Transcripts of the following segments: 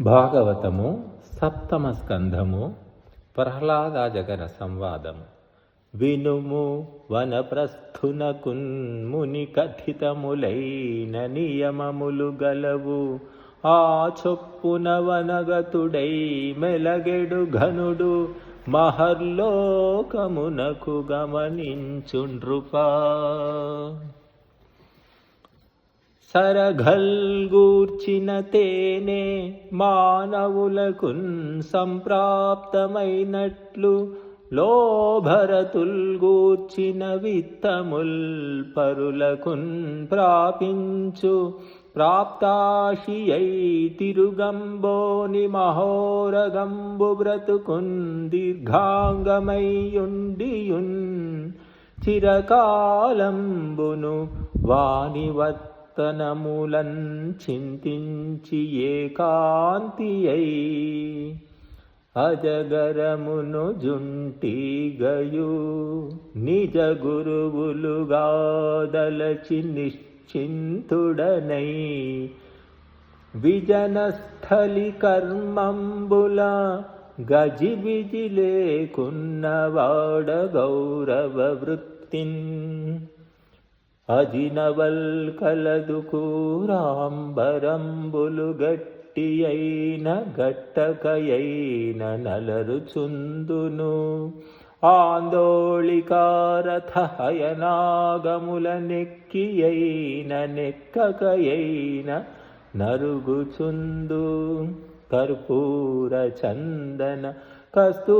భాగవతము సప్తమ స్కంధము ప్రహ్లాదాజగర సంవాదము వినుము వనప్రస్థునకున్ముని కథితములైన నియమములు గలవు. ఆ చొప్పున వనగతుడై మెలగెడు ఘనుడు మహర్లోకమునకు గమనించుండ్రుపా. సరఘల్గూర్చిన తేనే మానవులకున్ సంప్రాప్తమైనట్లు లోభరతుల్గూర్చిన విత్తముల్ పరులకున్ ప్రాపించు. ప్రాప్తాశియై తిరుగంబోని మహోరగంబు బ్రతుకున్ దీర్ఘాంగమయ్యుండియున్. చిరకాలంబును వానివత్ తనములన్ చింతించి ఏకాంతియై అజగరమును జుంటి గయు నిజ గురువులుగాదలచి నిశ్చింతుడనై విజనస్థలి కర్మంబుల గజిబిజి లేకున్నవాడ గౌరవ వృత్తిన్ అజినవల్ కలదు కూరాంబరంబులు గట్టి అయిన గట్టకయైన నలరుచుందును. ఆందోళికారథ హయనాగముల నెక్కకయైన నరుగుచుందు. కర్పూర చందన కస్తూరికాలేపమైన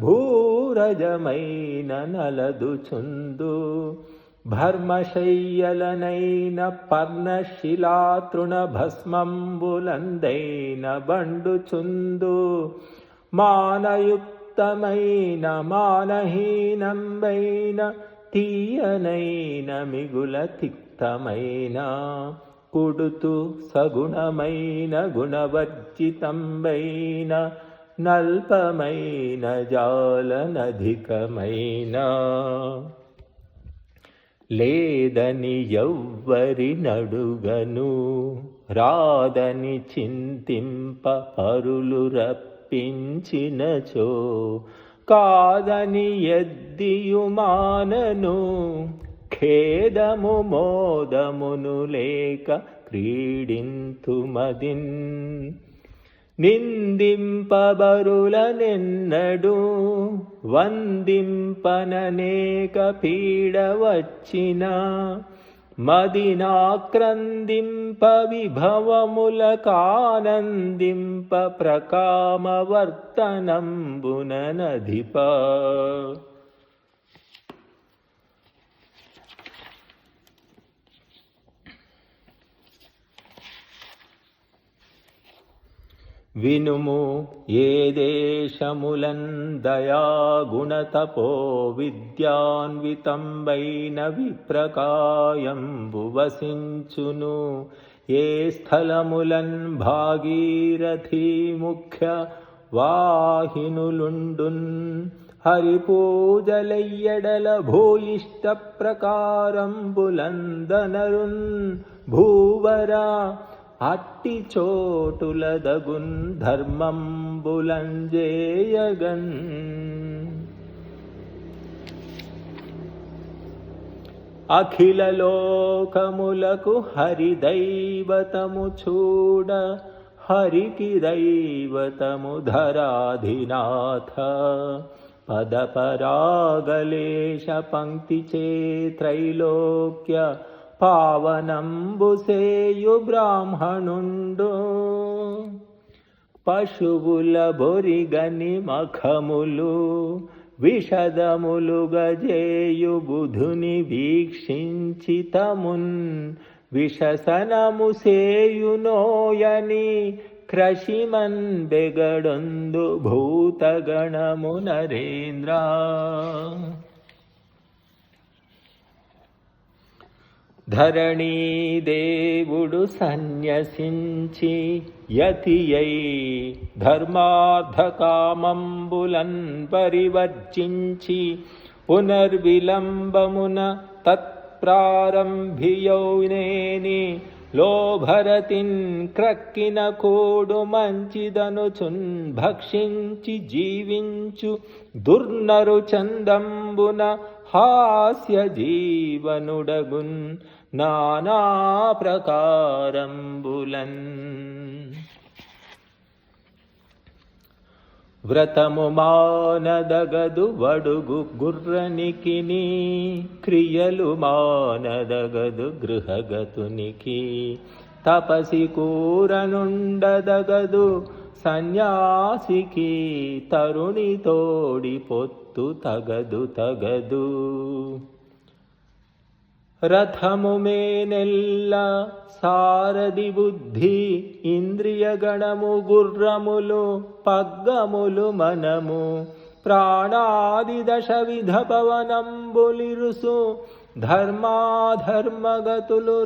భూరజమైన నలదుచుందు భర్మశయ్యలనైన పర్ణశిలాతృణ భస్మంబులందైన బండుచుందు మానయుక్తమైన మానహీనంబైన తీయనైన మిగుల తిక్తమైన కుడుతు సగుణమైన గుణవర్జితంబైన నల్పమైన జాలనధికమైన. లేదని ఎవ్వరి నడుగను రాదని చింతింప పరులు రప్పించినచో కాదని ఎద్దియుమానను ఖేదము మోదమును లేక క్రీడింతుమదిన్. నిందింపబరులనెన్నడు వందింపననేక పీడ వచ్చిన. మదినాక్రందింప విభవముల కానందింప ప్రకామవర్తనంబుననధిప. వినుము ఏ దేశములన్ దయాగుణతపో విద్యాన్వితంబైన విప్రకాయంబు వసించును. ఏ స్థలములన్ భాగీరథి ముఖ్య వాహినులుండున్. హరిపూజలయ్యడల భూయిష్ట ప్రకారంబులందనరున్ భూవరా అట్టి చోటుల చోటులదగున్ ధర్మంబులంజేయగన్. అఖిల లోకములకు హరిదైవతము చూడ హరికి దైవతము ధరాధినాథ. పదపరాగలేశ పంక్తి చే త్రైలోక్య పావనంబుసేయు బ్రాహ్మణుండు. పశువుల బొరిగని మఖములు విషదములు గజేయు బుధుని వీక్షించితమున్ విషసనము సేయునోయని క్రషిమన్ బెగడొందు భూతగణము నరేంద్ర ధరణీ దేవుడు సన్యసించి యతియై ధర్మార్థకామంబులన్ పరివర్జించి పునర్విలంబమున తత్ప్రారంభియౌనేని లోభరతిన్ క్రక్కిన కోడు మంచిదనుచున్ భక్షించి జీవించు దుర్నరు చందంబున హాస్య జీవనుడగున్ నానాప్రకారంబులన్ వ్రతము మానదగదు వడుగు గుర్రనికిని క్రియలు మానదగదు గృహగతునికి. తపసి కూరనుండదగదు సన్యాసికి తరుణి తోడి పొత్తు తగదు తగదు. రథము మేనెల్ల సారథి బుద్ధి ఇంద్రియగణము గుర్రములు పగ్గములు మనము ప్రాణాది దశ విధ పవనంబులిరుసు ధర్మాధర్మగతులు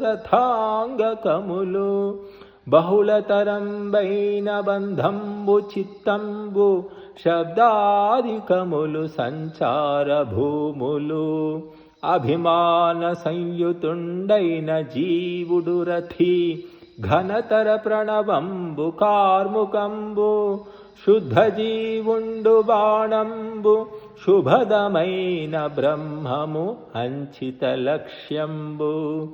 రథాంగకములు బహుళతరంబైన బంధంబు చిత్తంబు శబ్దాదికములు సంచార భూములు అభిమాన సంయుతుండైన జీవుడు రథి ఘనతర ప్రణవంబు కార్ముకంబు శుద్ధ జీవుండు బాణంబు శుభదమైన బ్రహ్మము అంచిత లక్ష్యంబు.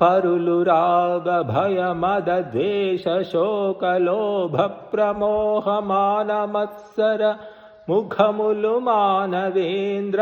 పరులు రాగ భయ మద ద్వేష శోక లోభ ప్రమోహ మాన మత్సర ముఖములు మానవేంద్ర.